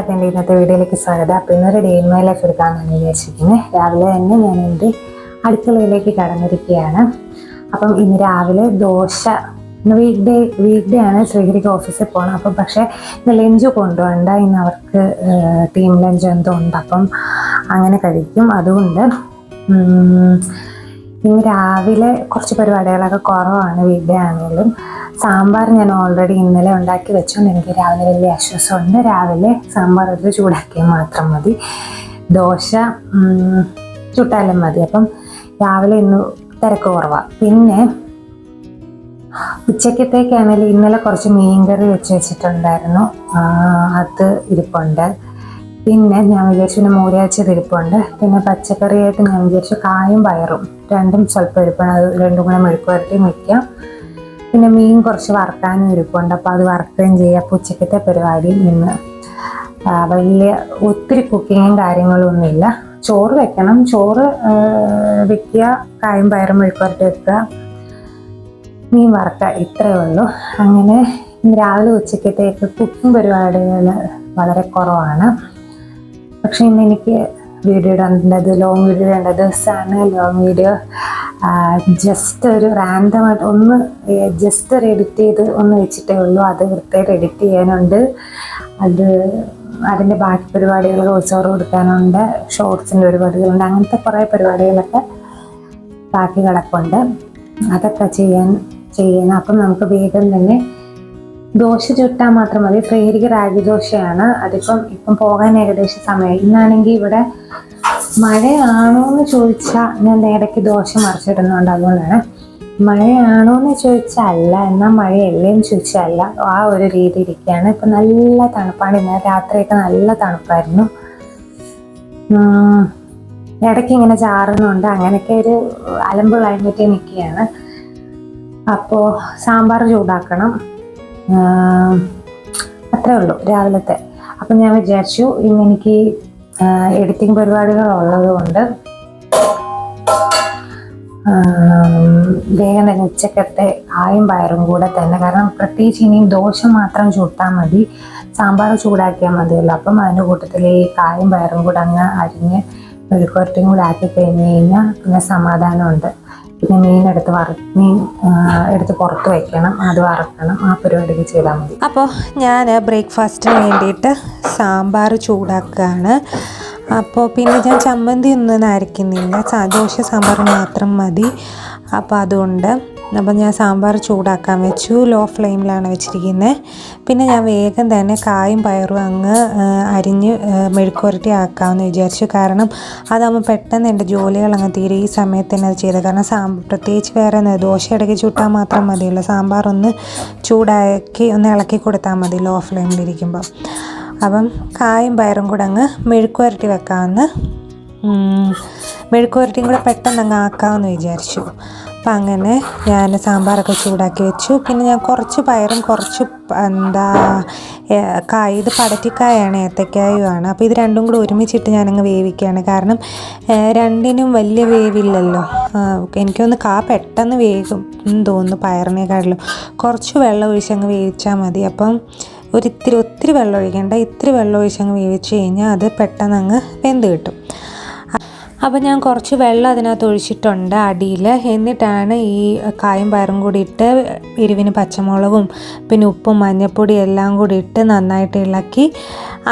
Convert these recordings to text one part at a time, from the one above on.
എല്ലാവർക്കും എന്റെ ഇന്നത്തെ വീഡിയോയിലേക്ക് സ്വാഗതം. അപ്പോൾ ഇന്നൊരു ഡേ ഇൻ മൈ എടുക്കാമെന്നാണ് വിചാരിച്ചിരിക്കുന്നത് രാവിലെ തന്നെ ഞാൻ എന്റെ അടുക്കളയിലേക്ക് കടന്നിരിക്കുകയാണ്. അപ്പം ഇന്ന് രാവിലെ ദോശ ഇന്ന് വീക്ക് ഡേ വീക്ക് ഡേ ആണ് ശ്രീഹരിക്ക് ഓഫീസിൽ പോകണം അപ്പം പക്ഷേ ഇന്ന് ലഞ്ച് കൊണ്ടുപോകണ്ട ഇന്ന് അവർക്ക് ടീം ലഞ്ച് എന്തോ ഉണ്ട്. അപ്പം അങ്ങനെ കഴിക്കും. അതുകൊണ്ട് ഇന്ന് രാവിലെ കുറച്ച് പരിപാടികളൊക്കെ കുറവാണ് വീക്ക് ഡേ ആണെങ്കിലും. സാമ്പാർ ഞാൻ ഓൾറെഡി ഇന്നലെ ഉണ്ടാക്കി വെച്ചുകൊണ്ട് എനിക്ക് രാവിലെ വലിയ ആശ്വാസമുണ്ട്. രാവിലെ സാമ്പാർ ഒരു ചൂടാക്കിയാൽ മാത്രം മതി. ദോശ ചുട്ടാലും മതി. അപ്പം രാവിലെ ഇന്ന് തിരക്ക് കുറവാണ് പിന്നെ ഉച്ചക്കത്തേക്കാണെങ്കിൽ ഇന്നലെ കുറച്ച് മീൻകറി വെച്ച് വെച്ചിട്ടുണ്ടായിരുന്നു. അത് ഇരിപ്പുണ്ട്. പിന്നെ ഞാൻ വിചാരിച്ചു പിന്നെ മൂരാച്ചത് ഇരിപ്പുണ്ട്. പിന്നെ പച്ചക്കറിയായിട്ട് ഞാൻ വിചാരിച്ചു കായും പയറും. രണ്ടും സ്വല്പം ഇരിപ്പുണ്ട്. അത് രണ്ടും കൂടെ മെഴുക്കുവരട്ടിയും വരട്ടി വയ്ക്കാം പിന്നെ മീൻ കുറച്ച് വറുക്കാനും ഇരിപ്പുണ്ട്. അപ്പോൾ അത് വറുക്കുകയും ചെയ്യാം. അപ്പോൾ ഉച്ചക്കത്തെ പരിപാടി ഇന്ന് വലിയ ഒത്തിരി കുക്കിങ്ങും കാര്യങ്ങളൊന്നുമില്ല. ചോറ് വെക്കണം. ചോറ് വെക്കുക. കായും പയറും മെഴുക്കുവരട്ടി വെക്കുക. മീൻ വറുക്കുക. ഇത്രയേ ഉള്ളൂ. അങ്ങനെ രാവിലെ ഉച്ചക്കത്തേക്ക് കുക്കിംഗ് പരിപാടികൾ വളരെ കുറവാണ്. പക്ഷേ ഇന്ന് എനിക്ക് വീഡിയോ ഇടേണ്ടത് ലോങ് വീഡിയോ ഇടേണ്ടത് ദിവസമാണ് ലോങ് വീഡിയോ ജസ്റ്റ് ഒരു റാൻഡമായിട്ട് ഒന്ന് ജസ്റ്റ് ഒരു എഡിറ്റ് ചെയ്ത് ഒന്ന് വെച്ചിട്ടേ ഉള്ളൂ. അത് വൃത്തിയായിട്ട് എഡിറ്റ് ചെയ്യാനുണ്ട്. അത് അതിന്റെ ബാക്കി പരിപാടികൾ ഉത്സവം കൊടുക്കാനുണ്ട്. ഷോർട്സിന്റെ പരിപാടികളുണ്ട്. അങ്ങനത്തെ കുറേ പരിപാടികളൊക്കെ ബാക്കി കിടപ്പുണ്ട്. അതൊക്കെ ചെയ്യാൻ ചെയ്യണം. അപ്പം നമുക്ക് വേഗം തന്നെ ദോശ ചുട്ടാൽ മാത്രം മതി. പ്രേരിക രാഗി ദോശയാണ്. അതിപ്പം ഇപ്പം പോകാൻ ഏകദേശം സമയം ഇന്നാണെങ്കിൽ ഇവിടെ മഴയാണോ എന്ന് ചോദിച്ചാൽ ഞാൻ ഇടയ്ക്ക് ദോശ മറിച്ചിടുന്നുണ്ട് അതുകൊണ്ടാണ്. മഴയാണോ എന്ന് ചോദിച്ചാൽ അല്ല എന്നാൽ മഴയല്ലേ എന്ന് ചോദിച്ചാൽ അല്ല. ആ ഒരു രീതി ഇരിക്കുകയാണ് ഇപ്പം നല്ല തണുപ്പാണ്. ഇന്നലെ രാത്രിയൊക്കെ നല്ല തണുപ്പായിരുന്നു. ഇടയ്ക്ക് ഇങ്ങനെ ചാറുന്നുണ്ട്. അങ്ങനെയൊക്കെ ഒരു അലമ്പ് ക്ലൈമറ്റ് നിൽക്കുകയാണ് അപ്പോൾ സാമ്പാർ ചൂടാക്കണം. അത്രേ ഉള്ളൂ രാവിലത്തെ. അപ്പം ഞാൻ വിചാരിച്ചു ഇന്ന് എനിക്ക് എഡിറ്റിംഗ് പരിപാടികൾ ഉള്ളത് കൊണ്ട് വേഗം തന്നെ ഉച്ചക്കത്തെ കായും പയറും കൂടെ തന്നെ. കാരണം പ്രത്യേകിച്ച് ഇനിയും ദോശ മാത്രം ചുട്ടാൽ മതി. സാമ്പാർ ചൂടാക്കിയാൽ മതിയല്ലോ. അപ്പം അതിന്റെ കൂട്ടത്തിൽ ഈ കായും പയറും കൂടെ അങ്ങ് അരിഞ്ഞ് മെഴുക്കുവരട്ടിയും കൂടെ ആക്കി കഴിഞ്ഞ് കഴിഞ്ഞാൽ പിന്നെ സമാധാനമുണ്ട്. പിന്നെ മീൻ എടുത്ത് വറ മീൻ എടുത്ത് പുറത്ത് വയ്ക്കണം അത് വറക്കണം. ആ പരിപാടിയൊക്കെ ചെയ്താൽ മതി. അപ്പോൾ ഞാൻ ബ്രേക്ക്ഫാസ്റ്റിന് വേണ്ടിയിട്ട് സാമ്പാർ ചൂടാക്കുകയാണ്. അപ്പോൾ പിന്നെ ഞാൻ ചമ്മന്തി ഒന്നും അരയ്ക്കുന്നില്ല. ദോശ സാമ്പാർ മാത്രം മതി. അപ്പോൾ അതുകൊണ്ട് അപ്പോൾ ഞാൻ സാമ്പാർ ചൂടാക്കാൻ വെച്ചു. ലോ ഫ്ലെയിമിലാണ് വെച്ചിരിക്കുന്നത്. പിന്നെ ഞാൻ വേഗം തന്നെ കായും പയറും അങ്ങ് അരിഞ്ഞ് മെഴുക്കുരട്ടി ആക്കാമെന്ന് വിചാരിച്ചു. കാരണം അതാകുമ്പോൾ പെട്ടെന്ന് എന്റെ ജോലികൾ അങ്ങ് തീരെ ഈ സമയത്ത് തന്നെ അത് ചെയ്തത്. കാരണം സാമ്പാർ പ്രത്യേകിച്ച് വേറെ ദോശ ഇടയ്ക്ക് ചുട്ടാൽ മാത്രം മതിയല്ലോ. സാമ്പാർ ഒന്ന് ചൂടാക്കി ഒന്ന് ഇളക്കി കൊടുത്താൽ മതി ലോ ഫ്ലെയിമിലിരിക്കുമ്പോൾ അപ്പം കായും പയറും കൂടെ അങ്ങ് മെഴുക്കുരട്ടി വെക്കാമെന്ന് മെഴുക്കുരട്ടിയും കൂടെ പെട്ടെന്ന് അങ്ങ് ആക്കാമെന്ന് വിചാരിച്ചു. അപ്പം അങ്ങനെ ഞാൻ സാമ്പാറൊക്കെ ചൂടാക്കി വെച്ചു. പിന്നെ ഞാൻ കുറച്ച് പയറും കുറച്ച് എന്താ കായ ഇത് പടറ്റിക്കായാണ് ഏത്തക്കായുമാണ്. അപ്പോൾ ഇത് രണ്ടും കൂടെ ഒരുമിച്ചിട്ട് ഞാനങ്ങ് വേവിക്കുകയാണ്. കാരണം രണ്ടിനും വലിയ വേവില്ലല്ലോ. എനിക്കൊന്ന് കാ പെട്ടെന്ന് വേകും തോന്നുന്നു പയറിനേക്കാട്ടിലും. കുറച്ച് വെള്ളം ഒഴിച്ചങ്ങ് വേവിച്ചാൽ മതി. അപ്പം ഒരിത്തിരി ഒത്തിരി വെള്ളം ഒഴിക്കേണ്ട. ഇത്തിരി വെള്ളം ഒഴിച്ചങ്ങ് വേവിച്ച് കഴിഞ്ഞാൽ അത് പെട്ടെന്ന് അങ്ങ് വെന്ത് കിട്ടും. അപ്പോൾ ഞാൻ കുറച്ച് വെള്ളം അതിനകത്ത് ഒഴിച്ചിട്ടുണ്ട് അടിയിൽ. എന്നിട്ടാണ് ഈ കായും പയറും കൂടി ഇട്ട് എരിവിന് പച്ചമുളകും പിന്നെ ഉപ്പും മഞ്ഞൾപ്പൊടി എല്ലാം കൂടി ഇട്ട് നന്നായിട്ട് ഇളക്കി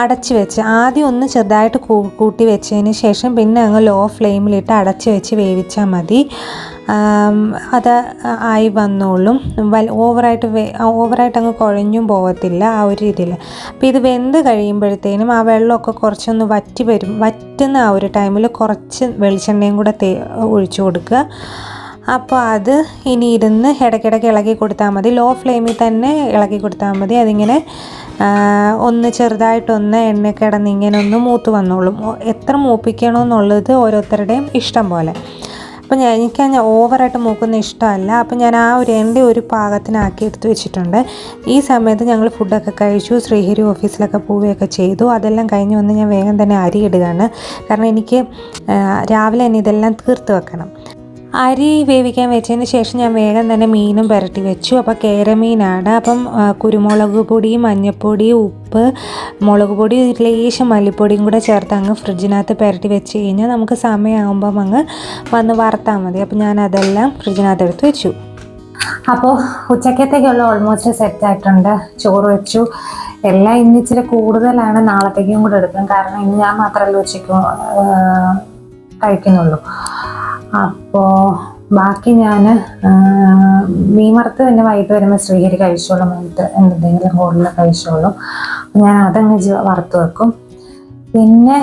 അടച്ച് വെച്ച്. ആദ്യം ഒന്ന് ചെറുതായിട്ട് കൂട്ടി വെച്ചതിന് ശേഷം പിന്നെ അങ്ങ് ലോ ഫ്ലെയിമിലിട്ട് അടച്ച് വെച്ച് വേവിച്ചാൽ മതി. അത് ആയി വന്നോളും. ഓവറായിട്ട് ഓവറായിട്ട് അങ്ങ് കുഴഞ്ഞും പോകത്തില്ല ആ ഒരു രീതിയിൽ. അപ്പോൾ ഇത് വെന്ത് കഴിയുമ്പോഴത്തേനും ആ വെള്ളമൊക്കെ കുറച്ചൊന്ന് വറ്റി വരും വറ്റുന്ന ആ ഒരു ടൈമിൽ കുറച്ച് വെളിച്ചെണ്ണയും കൂടെ തേ ഒഴിച്ചു കൊടുക്കുക. അപ്പോൾ അത് ഇനി ഇരുന്ന് ഇടയ്ക്കിടയ്ക്ക് ഇളക്കി കൊടുത്താൽ മതി. ലോ ഫ്ലെയിമിൽ തന്നെ ഇളക്കി കൊടുത്താൽ മതി. അതിങ്ങനെ ഒന്ന് ചെറുതായിട്ടൊന്ന് എണ്ണ കിടന്ന് ഇങ്ങനെ ഒന്ന് മൂത്ത് വന്നോളും. എത്ര മൂപ്പിക്കണമെന്നുള്ളത് ഓരോരുത്തരുടെയും ഇഷ്ടം പോലെ. അപ്പോൾ ഞാൻ എനിക്ക് ഞാൻ ഓവറായിട്ട് മൂക്കുന്ന ഇഷ്ടമല്ല. അപ്പം ഞാൻ ആ ഒരു എന്റെ ഒരു പാകത്തിനാക്കി എടുത്ത് വെച്ചിട്ടുണ്ട്. ഈ സമയത്ത് ഞങ്ങൾ ഫുഡൊക്കെ കഴിച്ചു. ശ്രീഹരി ഓഫീസിലൊക്കെ പോവുകയൊക്കെ ചെയ്തു. അതെല്ലാം കഴിഞ്ഞ് വന്ന് ഞാൻ വേഗം തന്നെ അരി ഇടുകയാണ്. കാരണം എനിക്ക് രാവിലെ തന്നെ ഇതെല്ലാം തീർത്ത് വെക്കണം. അരി വേവിക്കാൻ വെച്ചതിന് ശേഷം ഞാൻ വേഗം തന്നെ മീനും പുരട്ടി വെച്ചു. അപ്പോൾ കേരമീനാണ്. അപ്പം കുരുമുളക് പൊടി മഞ്ഞൾപ്പൊടി ഉപ്പ് മുളക് പൊടി ലേശം മല്ലിപ്പൊടിയും കൂടെ ചേർത്ത് അങ്ങ് ഫ്രിഡ്ജിനകത്ത് പുരട്ടി വെച്ച് കഴിഞ്ഞാൽ നമുക്ക് സമയമാകുമ്പം അങ്ങ് വന്ന് വറുത്താൽ മതി. അപ്പം ഞാൻ അതെല്ലാം ഫ്രിഡ്ജിനകത്ത് എടുത്ത് വെച്ചു. അപ്പോൾ ഉച്ചക്കത്തേക്കുള്ള ഓൾമോസ്റ്റ് സെറ്റ് ആയിട്ടുണ്ട്. ചോറ് വെച്ചു. എല്ലാം ഇന്ന് ഇച്ചിരി കൂടുതലാണ് നാളത്തേക്കും കൂടെ എടുക്കും. കാരണം ഇന്ന് ഞാൻ മാത്രമല്ല ഉച്ചയ്ക്ക് കഴിക്കുന്നുള്ളൂ. അപ്പോൾ ബാക്കി ഞാൻ മീൻ വറുത്ത് തന്നെ വൈകിട്ട് വരുമ്പോൾ ശ്രീഹരി കഴിച്ചോളും വൈകിട്ട് എന്തെങ്കിലും ഹോട്ടലിൽ കഴിച്ചോളും. ഞാൻ അതങ്ങ് വറുത്ത് വെക്കും. പിന്നെ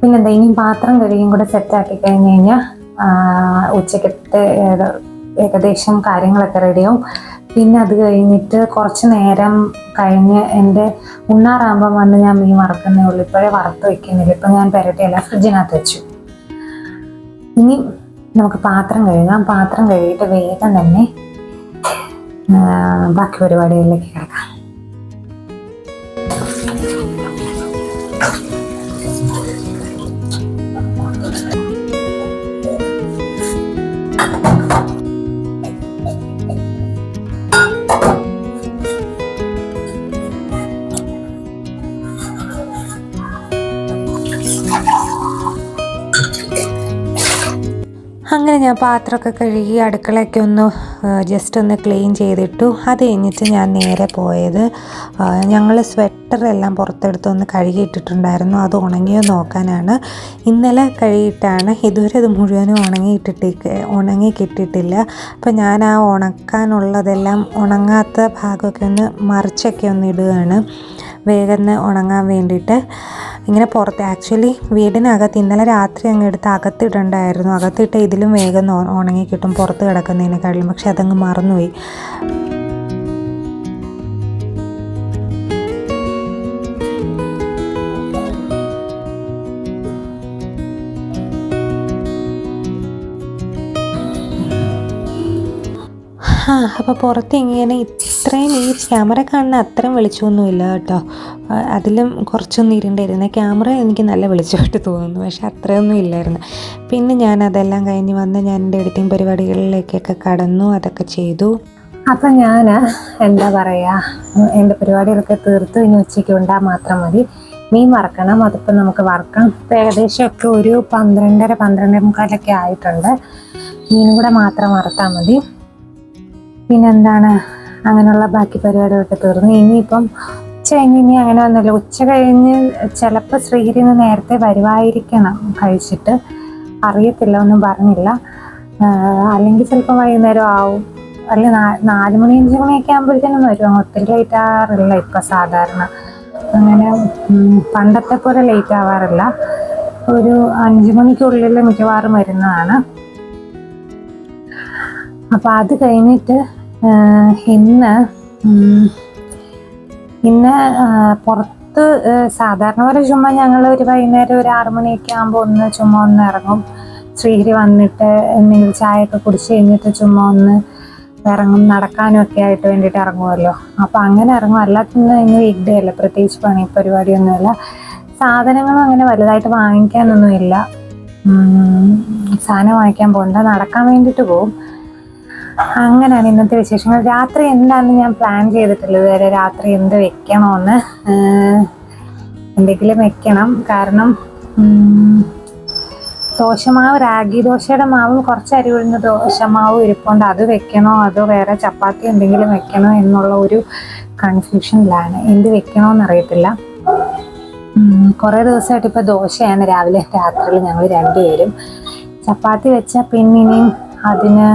പിന്നെ എന്താ ഇനി പാത്രം കഴുകിയും കൂടെ സെറ്റാക്കി കഴിഞ്ഞ് കഴിഞ്ഞാൽ ഉച്ചക്കത്തെ ഏകദേശം കാര്യങ്ങളൊക്കെ റെഡിയാവും പിന്നെ അത് കഴിഞ്ഞിട്ട് കുറച്ച് നേരം കഴിഞ്ഞ് എന്റെ ഉണ്ണാറാകുമ്പം വന്ന് ഞാൻ മീൻ വറുക്കുന്നേ ഉള്ളൂ ഇപ്പോഴേ വറുത്ത് വെക്കുന്നില്ല. ഇപ്പം ഞാൻ പെരട്ടിയല്ല ഫ്രിഡ്ജിനകത്ത് വെച്ചു. ഇനി നമുക്ക് പാത്രം കഴുകാം. പാത്രം കഴുകിയിട്ട് വേഗം തന്നെ ബാക്കി പരിപാടികളിലേക്ക് കിടക്കാം. ഞാൻ പാത്രമൊക്കെ കഴുകി അടുക്കളയൊക്കെ ഒന്ന് ജസ്റ്റ് ഒന്ന് ക്ലീൻ ചെയ്തിട്ടു. അത് കഴിഞ്ഞിട്ട് ഞാൻ നേരെ പോയത്. ഞങ്ങൾ സ്വെറ്ററെല്ലാം പുറത്തെടുത്ത് ഒന്ന് കഴുകിയിട്ടിട്ടുണ്ടായിരുന്നു. അത് ഉണങ്ങിയോ നോക്കാനാണ്. ഇന്നലെ കഴുകിയിട്ടാണ്. ഇതുവരെ അത് മുഴുവനും ഉണങ്ങിയിട്ടിട്ട് ഉണങ്ങി കിട്ടിയിട്ടില്ല. അപ്പം ഞാൻ ആ ഉണക്കാനുള്ളതെല്ലാം ഉണങ്ങാത്ത ഭാഗമൊക്കെ ഒന്ന് മറിച്ചൊക്കെ ഒന്ന് ഇടുകയാണ്. വേഗം ഉണങ്ങാൻ വേണ്ടിയിട്ട്. ഇങ്ങനെ പുറത്ത് ആക്ച്വലി വീടിനകത്ത് ഇന്നലെ രാത്രി അങ്ങ് എടുത്ത് അകത്തിടണ്ടായിരുന്നു. അകത്തിട്ട് ഇതിലും വേഗം ഉണങ്ങി കിട്ടും പുറത്ത് കിടക്കുന്നതിനെക്കാളും. പക്ഷെ അതങ്ങ് മറന്നുപോയി. അപ്പോൾ പുറത്ത് ഇങ്ങനെ ഇത്രയും ഈ ക്യാമറ കാണുന്ന അത്രയും വെളിച്ചമൊന്നുമില്ല കേട്ടോ. അതിലും കുറച്ചൊന്നും ഇരുണ്ടായിരുന്നു ക്യാമറ എനിക്ക് നല്ല വെളിച്ചമായിട്ട് തോന്നുന്നു. പക്ഷെ അത്രയൊന്നും ഇല്ലായിരുന്നു. പിന്നെ ഞാൻ അതെല്ലാം കഴിഞ്ഞ് വന്ന് ഞാൻ എന്റെ എഡിറ്റിംഗ് പരിപാടികളിലേക്കൊക്കെ കടന്നു അതൊക്കെ ചെയ്തു. അപ്പം ഞാൻ എന്താ പറയുക എന്റെ പരിപാടികളൊക്കെ തീർത്ത്. ഇനി ഉച്ചയ്ക്ക് ഉണ്ടാൽ മാത്രം മതി. മീൻ വറക്കണം അതിപ്പോൾ നമുക്ക് വറക്കാം. ഇപ്പം ഏകദേശമൊക്കെ ഒരു പന്ത്രണ്ടര പന്ത്രണ്ടേ മുക്കാലൊക്കെ ആയിട്ടുണ്ട്. മീനും കൂടെ മാത്രം വറുത്താൽ മതി. പിന്നെന്താണ്? അങ്ങനെയുള്ള ബാക്കി പരിപാടികളൊക്കെ തീർന്നു. ഇനിയിപ്പം ഇനി അങ്ങനെ ഒന്നുമില്ല ഉച്ച കഴിഞ്ഞ് ചിലപ്പോൾ ശ്രീഹരിന്ന് നേരത്തെ വരുവായിരിക്കണം കഴിച്ചിട്ട്. അറിയത്തില്ല ഒന്നും പറഞ്ഞില്ല. അല്ലെങ്കിൽ ചിലപ്പോൾ വൈകുന്നേരം ആവും. അല്ല നാല് മണി അഞ്ച് മണിയൊക്കെ ആകുമ്പോഴത്തേനും വരും. ഒത്തിരി ലേറ്റ് ആവാറില്ല ഇപ്പം സാധാരണ. അങ്ങനെ പണ്ടത്തെ പോലെ ലേറ്റ് ആവാറില്ല. ഒരു അഞ്ച് മണിക്കുള്ളിൽ മിക്കവാറും വരുന്നതാണ്. അപ്പോൾ അത് കഴിഞ്ഞിട്ട് ഇന്ന് ഇന്ന് പുറത്ത് സാധാരണ പോലെ ചുമ്മാ ഞങ്ങൾ ഒരു വൈകുന്നേരം ഒരു ആറുമണിയൊക്കെ ആകുമ്പോൾ ഒന്ന് ചുമ്മാ ഒന്ന് ഇറങ്ങും. ശ്രീഹരി വന്നിട്ട് എന്തെങ്കിലും ചായ ഒക്കെ കുടിച്ച് കഴിഞ്ഞിട്ട് ചുമ്മാ ഒന്ന് ഇറങ്ങും. നടക്കാനും ഒക്കെ ആയിട്ട് വേണ്ടിയിട്ട് ഇറങ്ങുമല്ലോ അപ്പോൾ അങ്ങനെ ഇറങ്ങും. അല്ലാത്തന്ന് ഇന്ന് വീക്ക് ഡേ അല്ല. പ്രത്യേകിച്ച് പണി പരിപാടിയൊന്നുമില്ല. സാധനങ്ങളും അങ്ങനെ വലുതായിട്ട് വാങ്ങിക്കാനൊന്നുമില്ല. സാധനം വാങ്ങിക്കാൻ പോകണ്ട. നടക്കാൻ വേണ്ടിയിട്ട് പോകും അങ്ങനെയാണ് ഇന്നത്തെ വിശേഷങ്ങൾ. രാത്രി എന്താണെന്ന് ഞാൻ പ്ലാൻ ചെയ്തിട്ടുള്ളത്? വരെ രാത്രി എന്ത് വെക്കണമെന്ന് എന്തെങ്കിലും വെക്കണം. കാരണം ദോശമാവ് രാഗി ദോശയുടെ മാവ് കുറച്ച് അരി ഉഴുന്ന ദോശമാവ് ഇരിപ്പുണ്ട്. അത് വെക്കണോ? അതോ വേറെ ചപ്പാത്തി എന്തെങ്കിലും വെക്കണോ എന്നുള്ള ഒരു കൺഫ്യൂഷനിലാണ് എന്ത് വെക്കണോന്ന് അറിയത്തില്ല. കുറേ ദിവസമായിട്ട് ഇപ്പോൾ ദോശയാണ്. രാവിലെ രാത്രിയിൽ ഞങ്ങൾ രണ്ടുപേരും ചപ്പാത്തി വെച്ചാൽ പിന്നെ ഇനിയും അതിന്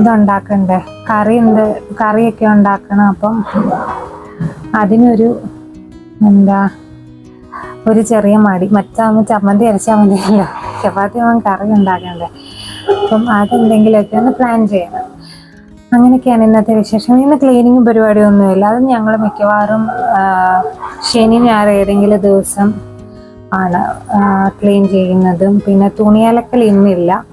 ഇതുണ്ടാക്കണ്ടേ? കറി ഉണ്ട് കറിയൊക്കെ ഉണ്ടാക്കണം അപ്പം അതിനൊരു എന്താ ഒരു ചെറിയ മടി. മറ്റാകുമ്പോൾ ചമ്മന്തി അരച്ചാൽ മതിയല്ലോ. ചപ്പാത്തി ആകുമ്പോൾ കറി ഉണ്ടാക്കണ്ടേ? അപ്പം അതെന്തെങ്കിലുമൊക്കെ ഒന്ന് പ്ലാൻ ചെയ്യണം. അങ്ങനെയൊക്കെയാണ് ഇന്നത്തെ വിശേഷം ഇന്ന് ക്ലീനിങ് പരിപാടിയൊന്നുമില്ല. അത് ഞങ്ങൾ മിക്കവാറും ശനി ഞായർ ഏതെങ്കിലും ദിവസം ആണ് ക്ലീൻ ചെയ്യുന്നതും. പിന്നെ തുണിയലക്കൽ ഇന്നില്ല.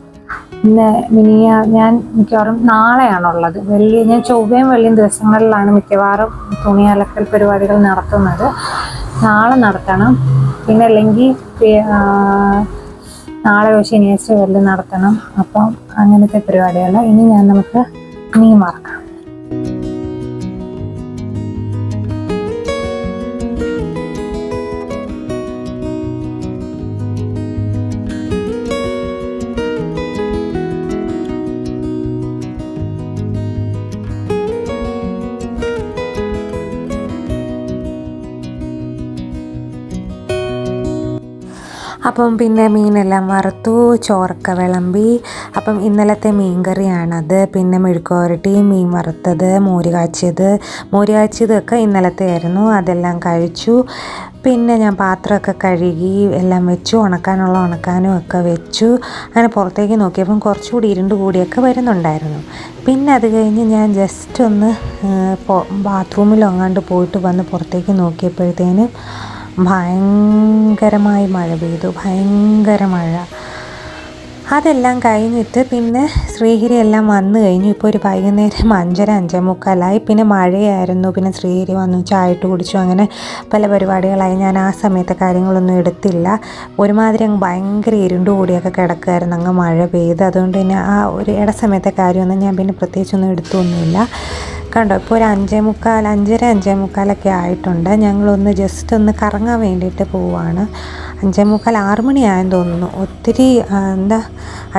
ഇന്ന് മിനിയ ഞാൻ മിക്കവാറും നാളെയാണുള്ളത്. വെള്ളി ഞാൻ ചൊവ്വയും വെള്ളിയും ദിവസങ്ങളിലാണ് മിക്കവാറും തുണി അലക്കൽ പരിപാടികൾ നടത്തുന്നത്. നാളെ നടത്തണം. പിന്നെ അല്ലെങ്കിൽ നാളെ ശനിയാഴ്ച വെള്ളി നടത്തണം. അപ്പം അങ്ങനത്തെ പരിപാടികൾ ഇനി ഞാൻ നമുക്ക് മീൻ വറക്കാം. അപ്പം പിന്നെ മീനെല്ലാം വറുത്തു ചോറൊക്കെ വിളമ്പി. അപ്പം ഇന്നലത്തെ മീൻ കറിയാണത് പിന്നെ മെഴുക്കുവരട്ടി മീൻ വറുത്തത് മോര് കാച്ചിയത്. മോര് കാച്ചിയതൊക്കെ ഇന്നലത്തെ ആയിരുന്നു അതെല്ലാം കഴിച്ചു. പിന്നെ ഞാൻ പാത്രമൊക്കെ കഴുകി എല്ലാം വെച്ചു. ഉണക്കാനുള്ള ഉണക്കാനും ഒക്കെ വെച്ചു. അങ്ങനെ പുറത്തേക്ക് നോക്കിയപ്പം കുറച്ചുകൂടി ഇരുണ്ട് കൂടിയൊക്കെ വരുന്നുണ്ടായിരുന്നു. പിന്നെ അത് കഴിഞ്ഞ് ഞാൻ ജസ്റ്റ് ഒന്ന് ബാത്റൂമിൽ അങ്ങാണ്ട് പോയിട്ട് വന്ന് പുറത്തേക്ക് നോക്കിയപ്പോഴത്തേനും ഭയങ്കരമായി മഴ പെയ്തു. ഭയങ്കര മഴ. അതെല്ലാം കഴിഞ്ഞിട്ട് പിന്നെ ശ്രീഹരി എല്ലാം വന്നു കഴിഞ്ഞു. ഇപ്പോൾ ഒരു വൈകുന്നേരം അഞ്ചര അഞ്ചേ മുക്കാലായി പിന്നെ മഴയായിരുന്നു. പിന്നെ ശ്രീഹരി വന്നു ചായട്ട് കുടിച്ചു. അങ്ങനെ പല പരിപാടികളായി. ഞാൻ ആ സമയത്തെ കാര്യങ്ങളൊന്നും എടുത്തില്ല. ഒരുമാതിരി അങ്ങ് ഭയങ്കര ഇരുണ്ട് കൂടിയൊക്കെ കിടക്കുമായിരുന്നു അങ്ങ് മഴ പെയ്ത്. അതുകൊണ്ട് തന്നെ ആ ഒരു ഇട സമയത്തെ കാര്യമൊന്നും ഞാൻ പിന്നെ പ്രത്യേകിച്ചൊന്നും എടുത്തൊന്നുമില്ല. കണ്ടോ ഇപ്പോൾ ഒരു അഞ്ചേ മുക്കാൽ അഞ്ചര അഞ്ചേ മുക്കാലൊക്കെ ആയിട്ടുണ്ട്. ഞങ്ങളൊന്ന് ജസ്റ്റ് ഒന്ന് കറങ്ങാൻ വേണ്ടിയിട്ട് പോവുകയാണ് അഞ്ചേ മുക്കാൽ ആറ് മണിയായെന്ന് തോന്നുന്നു. ഒത്തിരി എന്താ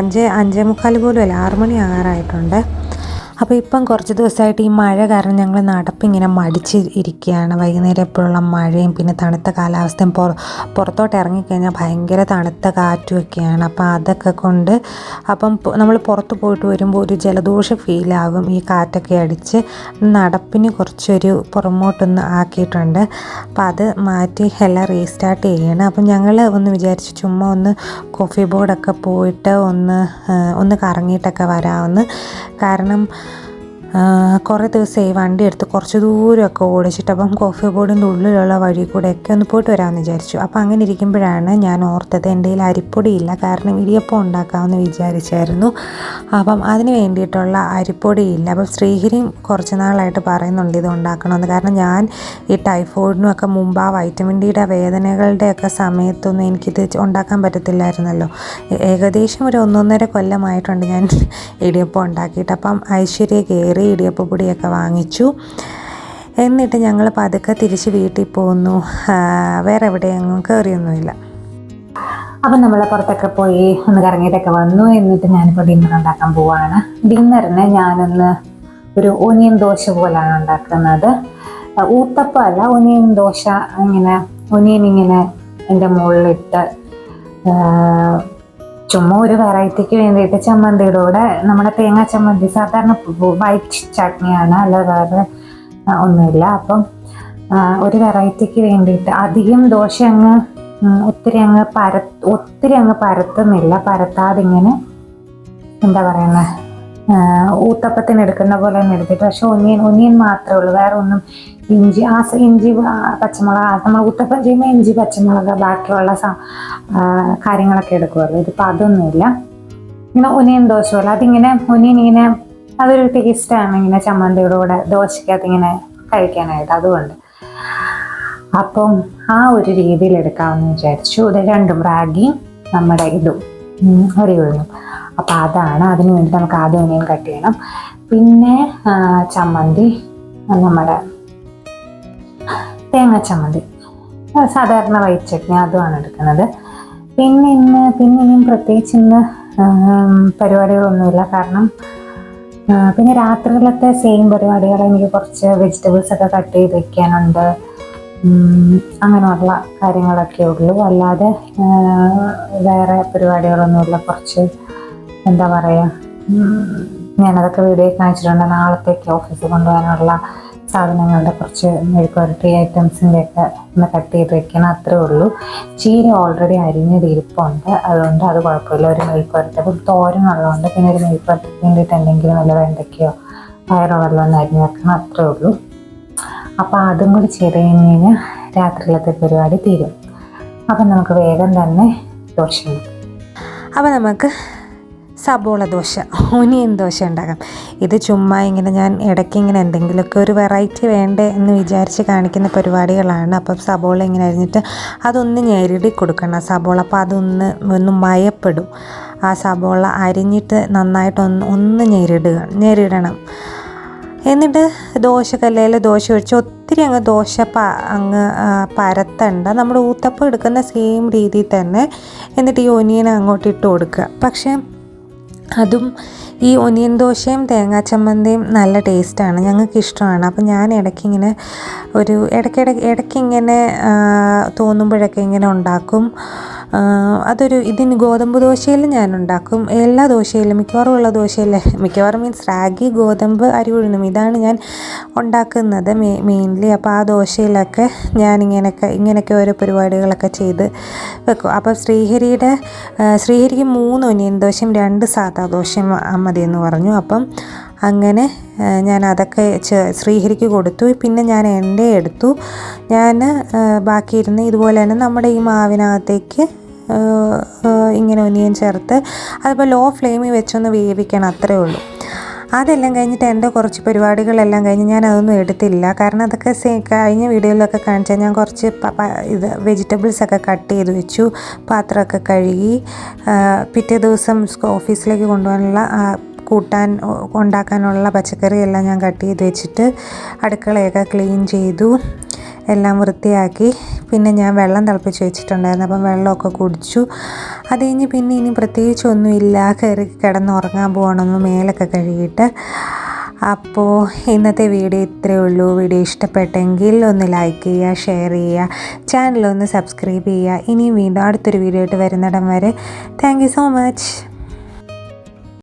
അഞ്ച് അഞ്ചേ മുക്കാൽ പോലും അല്ല ആറ് മണി അപ്പോൾ ഇപ്പം കുറച്ച് ദിവസമായിട്ട് ഈ മഴ കാരണം ഞങ്ങൾ നടപ്പിങ്ങനെ മടിച്ച് ഇരിക്കുകയാണ്. വൈകുന്നേരം എപ്പോഴുള്ള മഴയും പിന്നെ തണുത്ത കാലാവസ്ഥയും പുറ പുറത്തോട്ട് ഇറങ്ങിക്കഴിഞ്ഞാൽ ഭയങ്കര തണുത്ത കാറ്റും ഒക്കെയാണ് അപ്പോൾ അതൊക്കെ കൊണ്ട് അപ്പം നമ്മൾ പുറത്ത് പോയിട്ട് വരുമ്പോൾ ഒരു ജലദോഷ ഫീലാകും ഈ കാറ്റൊക്കെ അടിച്ച്. നടപ്പിന് കുറച്ചൊരു പുറമോട്ടൊന്ന് ആക്കിയിട്ടുണ്ട്. അപ്പോൾ അത് മാറ്റി എല്ലാം റീസ്റ്റാർട്ട് ചെയ്യണം. അപ്പം ഞങ്ങൾ ഒന്ന് വിചാരിച്ച് ചുമ്മാ ഒന്ന് കോഫി ബോർഡൊക്കെ പോയിട്ട് ഒന്ന് ഒന്ന് കറങ്ങിയിട്ടൊക്കെ വരാമെന്ന് കാരണം കുറേ ദിവസമായി വണ്ടി എടുത്ത് കുറച്ച് ദൂരമൊക്കെ ഓടിച്ചിട്ട് അപ്പം കോഫി ബോർഡിന്റെ ഉള്ളിലുള്ള വഴി കൂടെയൊക്കെ ഒന്ന് പോയിട്ട് വരാമെന്ന് വിചാരിച്ചു. അപ്പം അങ്ങനെ ഇരിക്കുമ്പോഴാണ് ഞാൻ ഓർത്തത് എന്റെ കയ്യിൽ അരിപ്പൊടിയില്ല കാരണം ഇടിയപ്പം ഉണ്ടാക്കാമെന്ന് വിചാരിച്ചായിരുന്നു. അപ്പം അതിന് വേണ്ടിയിട്ടുള്ള അരിപ്പൊടിയില്ല. അപ്പം ശ്രീഹരിയും കുറച്ച് നാളായിട്ട് പറയുന്നുണ്ട് ഇത് ഉണ്ടാക്കണമെന്ന്. കാരണം ഞാൻ ഈ ടൈഫോയിഡിനും ഒക്കെ മുമ്പ് ആ വൈറ്റമിൻ ഡിയുടെ വേദനകളുടെയൊക്കെ സമയത്തൊന്നും എനിക്കിത് ഉണ്ടാക്കാൻ പറ്റത്തില്ലായിരുന്നല്ലോ. ഏകദേശം ഒരു ഒന്നൊന്നര കൊല്ലമായിട്ടുണ്ട് ഞാൻ ഇടിയപ്പം ഉണ്ടാക്കിയിട്ട്. അപ്പം ഐശ്വര്യ കയറി ഇടിയപ്പപ്പൊടിയൊക്കെ വാങ്ങിച്ചു. എന്നിട്ട് ഞങ്ങൾ പതുക്കെ തിരിച്ച് വീട്ടിൽ പോന്നു. ആ, വേറെ എവിടെയെങ്ങും കയറിയൊന്നുമില്ല അപ്പം നമ്മൾ പുറത്തൊക്കെ പോയി ഒന്ന് കറങ്ങിയിട്ടൊക്കെ വന്നു. എന്നിട്ട് ഞാനിപ്പോൾ ഡിന്നർ ഉണ്ടാക്കാൻ പോവാണ്. ഡിന്നറിന് ഞാനൊന്ന് ഒരു ഒനിയൻ ദോശ പോലാണ് ഉണ്ടാക്കുന്നത്. ഊത്തപ്പം അല്ല ഒനിയൻ ദോശ ഇങ്ങനെ ഒനിയൻ ഇങ്ങനെ എന്റെ മുകളിലിട്ട് ചുമ്മാ ഒരു വെറൈറ്റിക്ക് വേണ്ടിയിട്ട് ചമ്മന്തിയുടെ കൂടെ നമ്മുടെ തേങ്ങ ചമ്മന്തി സാധാരണ വൈറ്റ് ചട്നിയാണ് അല്ലാതെ ഒന്നുമില്ല. അപ്പം ഒരു വെറൈറ്റിക്ക് വേണ്ടിയിട്ട് അധികം ദോശ അങ്ങ് ഒത്തിരി അങ്ങ് പര ഒത്തിരി അങ്ങ് പരത്തുന്നില്ല. പരത്താതിങ്ങനെ എന്താ പറയുന്നത് ഊത്തപ്പത്തിന് എടുക്കുന്ന പോലെ തന്നെ എടുത്തിട്ട്. പക്ഷെ ഒനിയൻ ഒനിയൻ മാത്രമേ ഉള്ളൂ. വേറെ ഒന്നും ഇഞ്ചി ആ ഇഞ്ചി പച്ചമുളക് നമ്മൾ ഊത്തപ്പം ചെയ്യുമ്പോൾ ഇഞ്ചി പച്ചമുളക് ബാക്കിയുള്ള കാര്യങ്ങളൊക്കെ എടുക്കുമല്ലോ ഇതിപ്പോൾ അതൊന്നുമില്ല. ഇങ്ങനെ ഒനിയൻ ദോശ പോലെ അതിങ്ങനെ ഒനിയൻ ഇങ്ങനെ അതൊരു ടേസ്റ്റാണ് ഇങ്ങനെ ചമ്മന്തിയുടെ കൂടെ ദോശയ്ക്കകത്ത് ഇങ്ങനെ കഴിക്കാനായിട്ട് അതുകൊണ്ട്. അപ്പം ആ ഒരു രീതിയിൽ എടുക്കാമെന്ന് വിചാരിച്ചു. ഇത് രണ്ടും റാഗിയും നമ്മുടെ ഇതും. ഒരു ഉഴുന്നും അപ്പം അതാണ്. അതിന് വേണ്ടി നമുക്ക് ആദ്യം ഒനിയൻ കട്ട് ചെയ്യണം. പിന്നെ ചമ്മന്തി നമ്മുടെ തേങ്ങ ചമ്മന്തി. സാധാരണ വൈറ്റ് ചട്നി അതുമാണ് എടുക്കുന്നത്. പിന്നെ ഇന്ന് പിന്നെ ഇനിയും പ്രത്യേകിച്ച് ഇന്ന് പരിപാടികളൊന്നുമില്ല. കാരണം പിന്നെ രാത്രിയിലത്തെ സെയിം പരിപാടികൾ എനിക്ക് കുറച്ച് വെജിറ്റബിൾസ് ഒക്കെ കട്ട് ചെയ്ത് വെക്കാനുണ്ട്. അങ്ങനെയുള്ള കാര്യങ്ങളൊക്കെ ഉള്ളൂ. അല്ലാതെ വേറെ പരിപാടികളൊന്നുമില്ല. കുറച്ച് എന്താ പറയുക ഞാനതൊക്കെ വീഡിയോ കാണിച്ചിട്ടുണ്ട്. നാളത്തേക്ക് ഓഫീസിൽ കൊണ്ടുപോകാനുള്ള സാധനങ്ങളുടെ കുറച്ച് മെഴുക്കുവരട്ടി ഐറ്റംസിന്റെ ഒക്കെ ഒന്ന് കട്ട് ചെയ്ത് വെക്കണം. അത്രേ ഉള്ളൂ. ചീര ഓൾറെഡി അരിഞ്ഞത് ഇരിപ്പുണ്ട്. അതുകൊണ്ട് അത് കുഴപ്പമില്ല. ഒരു മെഴുക്കുവരട്ടി അപ്പം തോരനുള്ളതുകൊണ്ട് പിന്നെ ഒരു മെഴുക്കുവരട്ടിക്ക് വേണ്ടിയിട്ട് എന്തെങ്കിലും വല്ല വെണ്ടയ്ക്കയോ പയറോ വല്ലതും ഒന്ന് അരിഞ്ഞ് വെക്കണം. അത്രേ ഉള്ളൂ. അപ്പോൾ അതും കൂടി ചെയ്ത് കഴിഞ്ഞ് കഴിഞ്ഞാൽ രാത്രിയിലത്തെ പരിപാടി തീരും. അപ്പം നമുക്ക് വേഗം തന്നെ അപ്പം അപ്പോൾ നമുക്ക് സബോള ദോശ ഓനിയൻ ദോശ ഉണ്ടാക്കാം. ഇത് ചുമ്മാ ഇങ്ങനെ ഞാൻ ഇടയ്ക്ക് ഇങ്ങനെ എന്തെങ്കിലുമൊക്കെ ഒരു വെറൈറ്റി വേണ്ടേ എന്ന് വിചാരിച്ച് കാണിക്കുന്ന പരിപാടികളാണ്. അപ്പം സബോള ഇങ്ങനെ അരിഞ്ഞിട്ട് അതൊന്ന് ഞെരടി കൊടുക്കണം. സബോള അപ്പോൾ അതൊന്ന് ഒന്ന് മയപ്പെടും. ആ സബോള അരിഞ്ഞിട്ട് നന്നായിട്ടൊന്ന് ഒന്ന് ഞെരിടുക ഞെരിടണം. എന്നിട്ട് ദോശക്കല്ലയിൽ ദോശ ഒഴിച്ച് ഒത്തിരി അങ്ങ് ദോശ പ അങ്ങ് പരത്തണ്ട. നമ്മുടെ ഊത്തപ്പം എടുക്കുന്ന സെയിം രീതിയിൽ തന്നെ. എന്നിട്ട് ഈ ഒനിയൻ അങ്ങോട്ട് ഇട്ട് കൊടുക്കുക. പക്ഷേ അതും ഈ ഒനിയൻ ദോശയും തേങ്ങാ ചമ്മന്തിയും നല്ല ടേസ്റ്റാണ് ഞങ്ങൾക്ക് ഇഷ്ടമാണ് അപ്പം ഞാൻ ഇടയ്ക്കിങ്ങനെ ഒരു ഇടയ്ക്കിടയ്ക്ക് ഇടയ്ക്കിങ്ങനെ തോന്നുമ്പോഴൊക്കെ ഇങ്ങനെ ഉണ്ടാക്കും. അതൊരു ഇതിന് ഗോതമ്പ് ദോശയിൽ ഞാൻ ഉണ്ടാക്കും എല്ലാ ദോശയിലും മിക്കവാറും ഉള്ള ദോശയിൽ മിക്കവാറും മീൻസ് റാഗി ഗോതമ്പ് അരി ഉഴുന്നും ഇതാണ് ഞാൻ ഉണ്ടാക്കുന്നത് മെയിൻലി അപ്പോൾ ആ ദോശയിലൊക്കെ ഞാൻ ഇങ്ങനെയൊക്കെ ഇങ്ങനെയൊക്കെ ഓരോ പരിപാടികളൊക്കെ ചെയ്ത് വെക്കും. അപ്പോൾ ശ്രീഹരിയുടെ ശ്രീഹരിക്ക് മൂന്ന് ഒനിയൻ ദോശയും രണ്ട് സാധാ ദോശയും എന്ന് പറഞ്ഞു. അപ്പം അങ്ങനെ ഞാൻ അതൊക്കെ ശ്രീഹരിക്ക് കൊടുത്തു. പിന്നെ ഞാൻ എന്റെ എടുത്തു. ഞാൻ ബാക്കിയിരുന്ന് ഇതുപോലെ തന്നെ നമ്മുടെ ഈ മാവിനകത്തേക്ക് ഇങ്ങനെ ഒനിയൻ ചേർത്ത് അതിപ്പോൾ ലോ ഫ്ലെയിമിൽ വെച്ചൊന്ന് വേവിക്കണം അത്രേ ഉള്ളൂ. അതെല്ലാം കഴിഞ്ഞിട്ട് എന്റെ കുറച്ച് പരിപാടികളെല്ലാം കഴിഞ്ഞ് ഞാൻ അതൊന്നും എടുത്തില്ല. കാരണം അതൊക്കെ സേ കഴിഞ്ഞ വീഡിയോയിലൊക്കെ കാണിച്ചാൽ ഞാൻ കുറച്ച് ഇത് വെജിറ്റബിൾസൊക്കെ കട്ട് ചെയ്ത് വെച്ചു. പാത്രമൊക്കെ കഴുകി പിറ്റേ ദിവസം ഓഫീസിലേക്ക് കൊണ്ടുപോകാനുള്ള കൂട്ടാൻ ഉണ്ടാക്കാനുള്ള പച്ചക്കറിയെല്ലാം ഞാൻ കട്ട് ചെയ്ത് വെച്ചിട്ട് അടുക്കളയൊക്കെ ക്ലീൻ ചെയ്തു. എല്ലാം വൃത്തിയാക്കി. പിന്നെ ഞാൻ വെള്ളം തിളപ്പിച്ച് വെച്ചിട്ടുണ്ടായിരുന്നു. അപ്പം വെള്ളമൊക്കെ കുടിച്ചു. അത് കഴിഞ്ഞ് പിന്നെ ഇനി പ്രത്യേകിച്ച് ഒന്നുമില്ല. കയറി കിടന്നുറങ്ങാൻ പോകണമെന്ന് മേലൊക്കെ കഴുകിയിട്ട്. അപ്പോൾ ഇന്നത്തെ വീഡിയോ ഇത്രയേ ഉള്ളൂ. വീഡിയോ ഇഷ്ടപ്പെട്ടെങ്കിൽ ഒന്ന് ലൈക്ക് ചെയ്യുക ഷെയർ ചെയ്യുക. ചാനലൊന്ന് സബ്സ്ക്രൈബ് ചെയ്യുക. ഇനിയും വീണ്ടും അടുത്തൊരു വീഡിയോ ആയിട്ട് വരുന്നിടം വരെ. Thank so much